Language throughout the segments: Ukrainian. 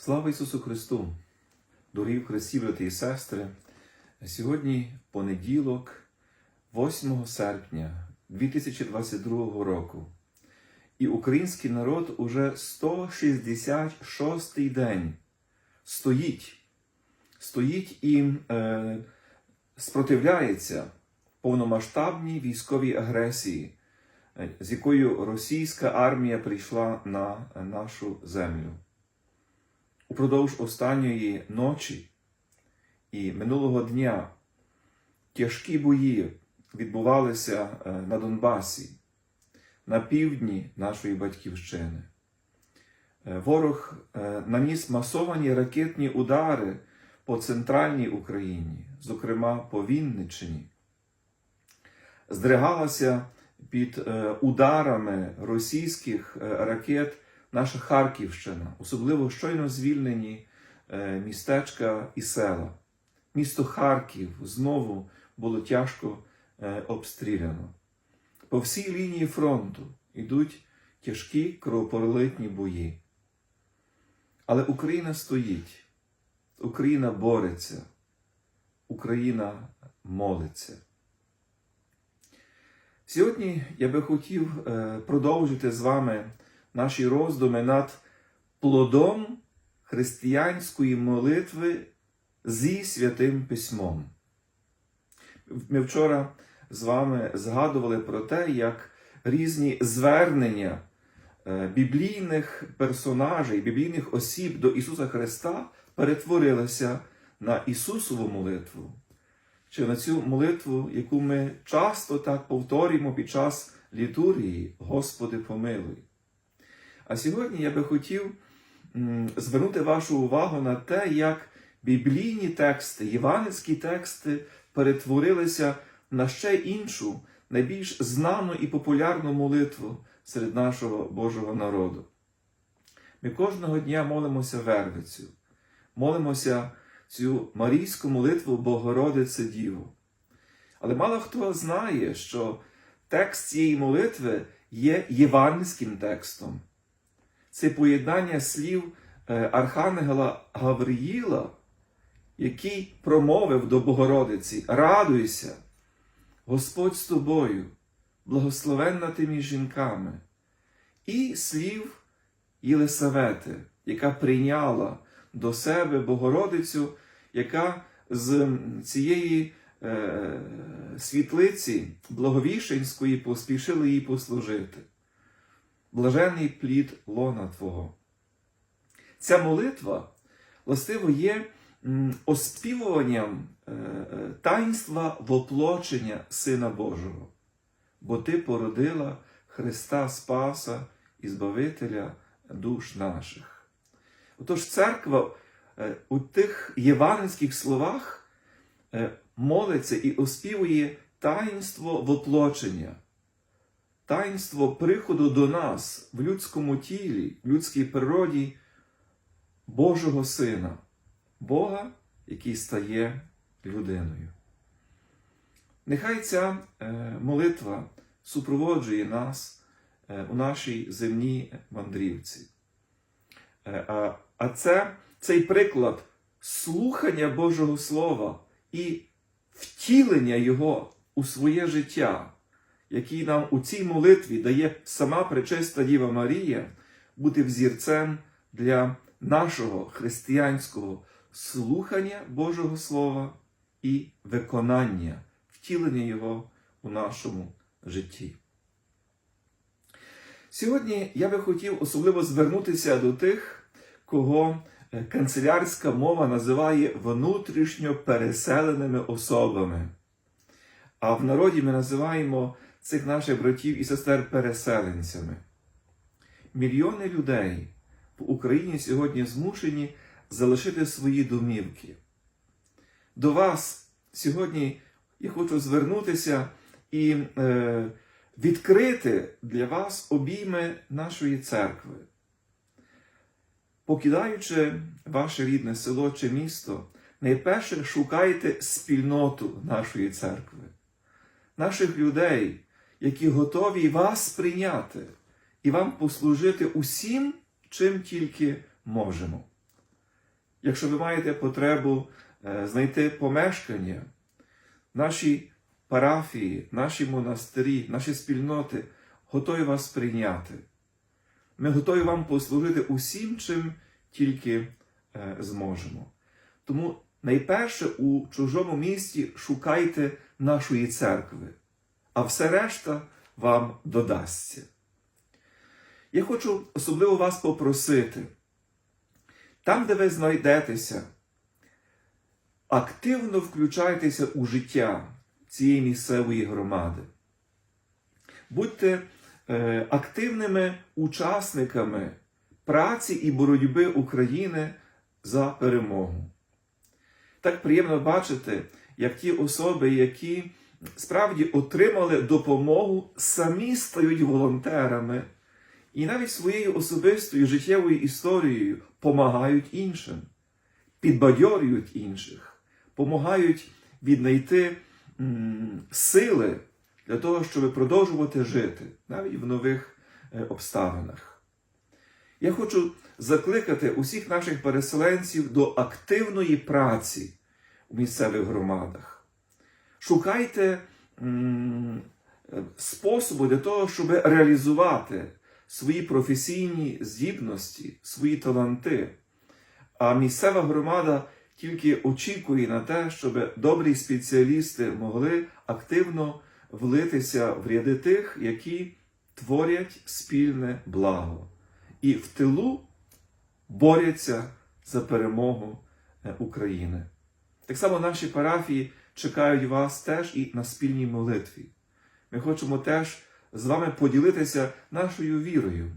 Слава Ісусу Христу! Дорогі в Христі, брати і сестри! Сьогодні понеділок, 8 серпня 2022 року. І український народ уже 166 день стоїть, стоїть і е, спротивляється повномасштабній військовій агресії, е, з якою російська армія прийшла на нашу землю. Упродовж останньої ночі і минулого дня тяжкі бої відбувалися е, на Донбасі, на півдні нашої батьківщини. Е, Ворог е, наніс масовані ракетні удари по центральній Україні, зокрема по Вінниччині. Здригалася під ударами російських ракет наша Харківщина, особливо щойно звільнені е, містечка і села. Місто Харків знову було тяжко е, обстріляно. По всій лінії фронту йдуть тяжкі кровопролитні бої. Але Україна стоїть, Україна бореться, Україна молиться. Сьогодні я би хотів е, продовжити з вами наші роздуми над плодом християнської молитви зі святим письмом. Ми вчора з вами згадували про те, як різні звернення е, біблійних персонажей, біблійних осіб до Ісуса Христа перетворилися на Ісусову молитву, чи на цю молитву, яку ми часто так повторюємо під час літургії, Господи, помилуй. А сьогодні я би хотів звернути вашу увагу на те, як біблійні тексти, євангельські тексти перетворилися на ще іншу, найбільш знану і популярну молитву серед нашого Божого народу. Ми кожного дня молимося Вервицю, молимося цю марійську молитву Богородице Діву. Але мало хто знає, що текст цієї молитви є євангельським текстом. Це поєднання слів е, Архангела Гавриїла, який промовив до Богородиці: Радуйся, Господь з тобою, благословенна ти між жінками, і слів Єлисавети, яка прийняла до себе Богородицю, яка з цієї е, світлиці Благовішенської поспішила їй послужити. Блажений плід лона Твого. Ця молитва, властиво, є оспівуванням е, е, таїнства воплочення Сина Божого, бо Ти породила Христа Спаса і Збавителя душ наших. Отож, церква е, у тих євангельських словах молиться і оспівує таїнство воплочення, таїнство приходу до нас в людському тілі, в людській природі Божого Сина, Бога, який стає людиною. Нехай ця е, молитва супроводжує нас е, у нашій земній мандрівці. Е, А, а це цей приклад слухання Божого Слова і втілення Його у своє життя, який нам у цій молитві дає сама пречиста Діва Марія, бути взірцем для нашого християнського слухання Божого Слова і виконання, втілення Його у нашому житті. Сьогодні я би хотів особливо звернутися до тих, кого е, канцелярська мова називає внутрішньо переселеними особами. А в народі ми називаємо цих наших братів і сестер переселенцями. Мільйони людей в Україні сьогодні змушені залишити свої домівки. До вас сьогодні я хочу звернутися і е, відкрити для вас обійми нашої церкви. Покидаючи ваше рідне село чи місто, найперше шукайте спільноту нашої церкви, наших людей, які готові вас прийняти і вам послужити усім, чим тільки можемо. Якщо ви маєте потребу е, знайти помешкання, наші парафії, наші монастирі, наші спільноти готові вас прийняти. Ми готові вам послужити усім, чим тільки е, зможемо. Тому найперше у чужому місті шукайте нашої церкви, а все решта вам додасться. Я хочу особливо вас попросити, там, де ви знайдетеся, активно включайтеся у життя цієї місцевої громади. Будьте е, активними учасниками праці і боротьби України за перемогу. Так приємно бачити, як ті особи, які справді отримали допомогу, самі стають волонтерами і навіть своєю особистою життєвою історією помагають іншим, підбадьорюють інших, помагають віднайти сили для того, щоб продовжувати жити навіть в нових е, обставинах. Я хочу закликати усіх наших переселенців до активної праці у місцевих громадах. Шукайте способи для того, щоб реалізувати свої професійні здібності, свої таланти. А місцева громада тільки очікує на те, щоб добрі спеціалісти могли активно влитися в ряди тих, які творять спільне благо, і в тилу борються за перемогу е, України. Так само наші парафії чекають вас теж і на спільній молитві. Ми хочемо теж з вами поділитися нашою вірою,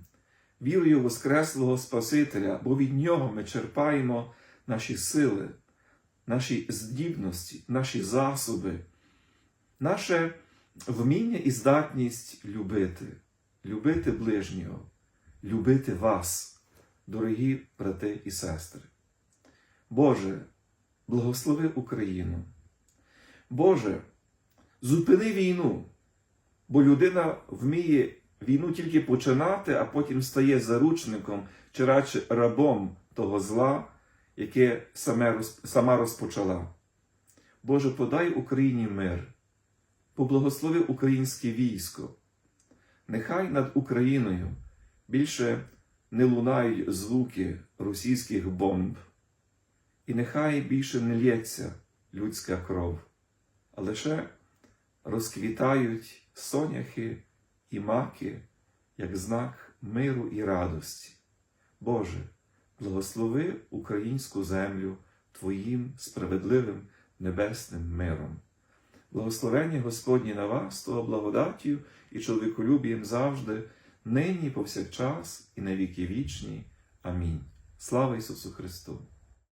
вірою Воскреслого Спасителя, бо від Нього ми черпаємо наші сили, наші здібності, наші засоби, наше вміння і здатність любити, любити ближнього, любити вас, дорогі брати і сестри. Боже, благослови Україну. Боже, зупини війну, бо людина вміє війну тільки починати, а потім стає заручником чи радше рабом того зла, яке саме, сама розпочала. Боже, подай Україні мир, поблагослови українське військо. Нехай над Україною більше не лунають звуки російських бомб, і нехай більше не лється людська кров, лише розквітають соняхи і маки як знак миру і радості. Боже, благослови українську землю Твоїм справедливим небесним миром. Благословення Господні на вас, того благодаттю і чоловіколюбієм завжди, нині повсякчас, і на віки вічні. Амінь. Слава Ісусу Христу!